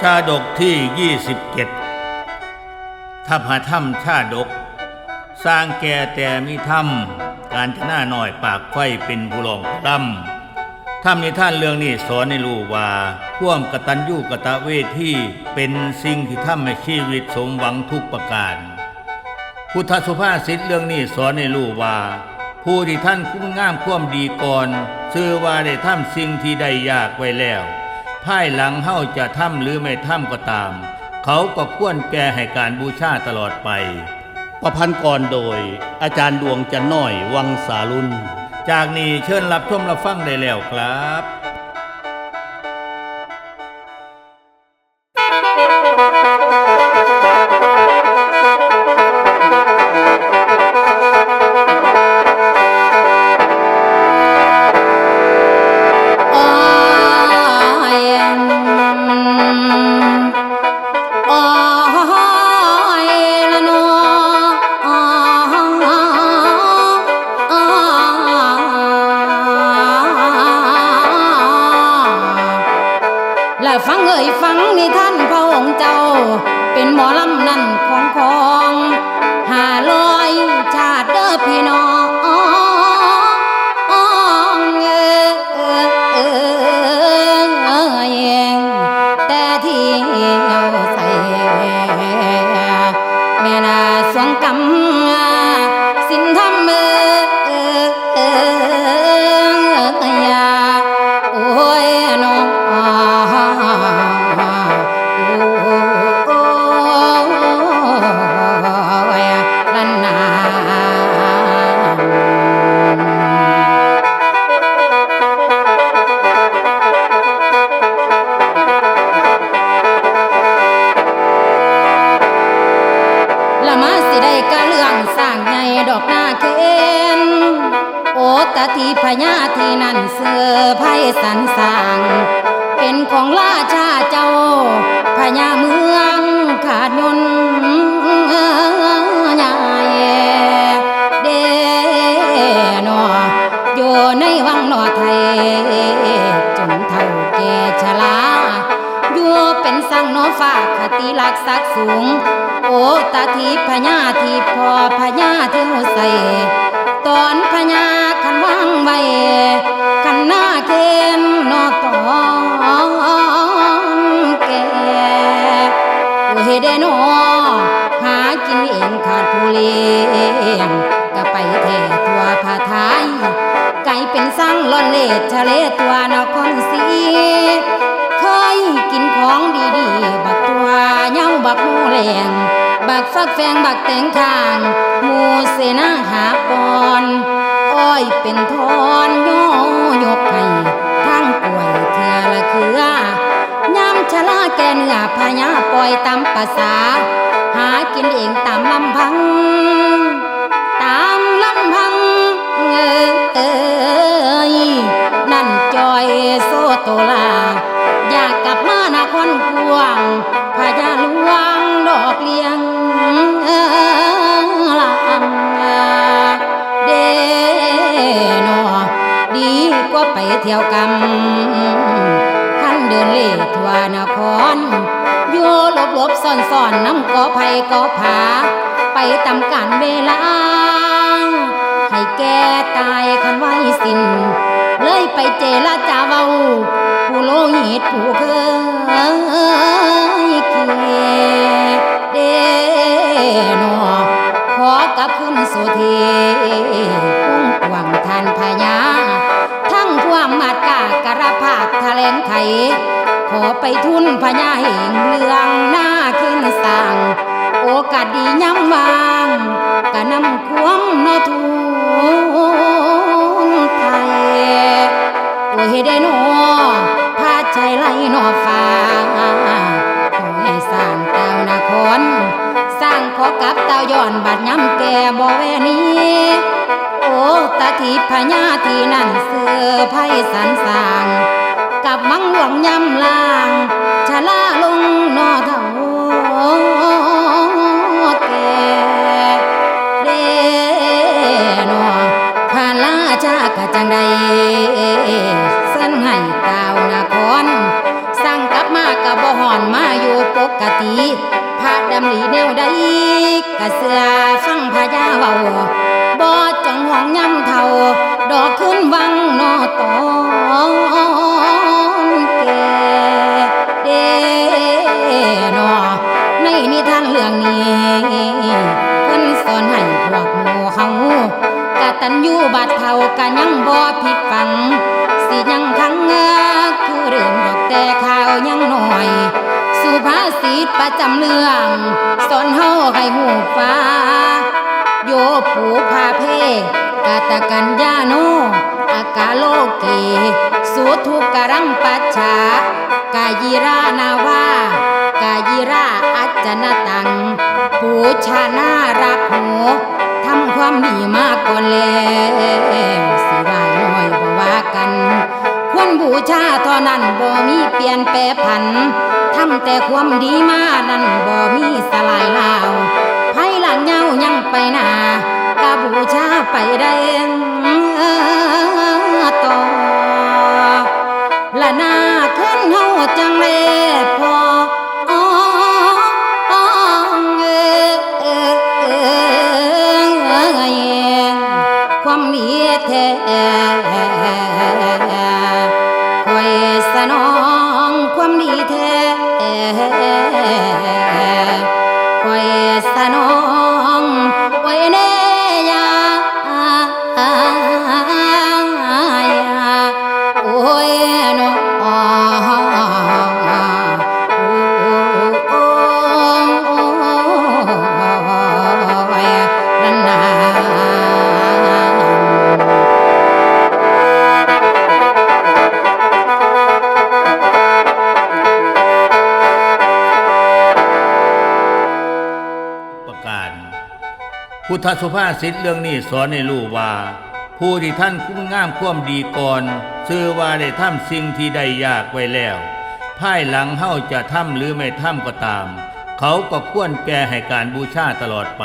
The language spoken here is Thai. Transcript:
ชาดกที่ 27ทัพหาถ้ำชาดก สร้างแก่แต่มีถ้ำการชนะหน่อยปากไฟเป็นผู้รองผู้ลำถ้ำในท่านเรื่องนี้สอนให้รู้ว่าพ่วมกตัญญูกตะเวทีเป็นสิ่งที่ทำให้ชีวิตสมหวังทุกประการ พุทธสุภาษิตเรื่องนี้สอนให้รู้ว่า ผู้ที่ท่านคุ้มงามความดีก่อนชื่อว่าได้ทำสิ่งที่ได้ยากไว้แล้ว ภายหลังเฮาจะทำหรือไม่ทำก็ตาม เขาก็ควรแก่ให้การบูชาตลอดไป ประพันธ์กรโดย อาจารย์ดวงจันน้อยวังสารุณจากนี้เชิญรับชมรับฟังได้แล้วครับ และฟังเอ่ยฟังนิท่านพระองค์เจ้า เป็นหมอลำนั่นของของหาลอยชาติเด้อพี่น้อง พญาที่นั่นเสือไพสันสางเป็นของราชาเจ้าพญาเมืองขาดยนต์ใหญ่เดนออยู่ในวังนอไทยจนเท่าแก่ชราอยู่เป็นสังโนฟ้าคติลักษณ์ศักสูง โอตาทีพญาทีพอพญาเที่หูใส่ตอนพญาคันวา ไว้คันหน้าเกณฑ์นอตอนแก่โอเฮเดโนหากินเองขาดผู้เลี้ยงก็ไปเททั่วผาไทยไก่เป็นสั่งล่อนเลดทะเลตัวนครศรีเคยกินของดีๆ บักตัวเย้าบักหมูแรงบักฟักแฟงบักแตงข้างหมูเสนาหา เป็นทอนโยยกให้ทั้งป่วยเถื่อละเคือย้ำชะลาแกเนื้อพญาปล่อยตามภาษา หากินเองตามลำพัง อนซ่อนน้ำกอไผ่กอผา ไปตำการเวลา ให้แกตายคันไว้สิ้นเลยไปเจรจาเว้าผู้โลหิตผู้เคย ย้อนบาดย้ำแก่บ่แวนี้โอ้ตาทีพญาทีนั่นเสือไพสันสางกับมังหลวงย้ำลางชะลาลงนอเท่าแก่เดนอพาลาจากะจังใดเส้นให้กาวนครสั่งกลับมากับบ่หอนมาโยปกติ ใดกะเสือฟังพญาเว้าบ่จังหวงย่ำเท่า ดอกขึ้นวังนอตอ จำเรื่อง สอนเฮาให้หูฟ้า โยปูพาเพกาตะกันยาโน อากาโลเกสุทุกกรังปัจฉากายิรานาวากายิราอัจนตังปูชานารักหูทำความดีมากก่อนแล้วสิว่าน้อยบ่ว่ากัน ควรบูชาเท่านั้นบ่มีเปลี่ยนแปรผัน ทำแต่ความดีมานั้นบ่มีสลายลาวภายหลังเงายังไปหนากะบูชาไปได้ต่อละนาขึ้นเฮาจังเลยพออ้องเอ้ยความมีแท้คอยสนองความดีแท้ คอย ทธสุภาษิตเรื่องนี้สอนให้รู้ว่า ผู้ที่ท่านคุ้มงามความดีก่อนชื่อว่าได้ทำสิ่งที่ได้ยากไว้แล้วภายหลังเฮาจะทำหรือไม่ทำก็ตาม เขาก็ควรแก่ให้การบูชาตลอดไป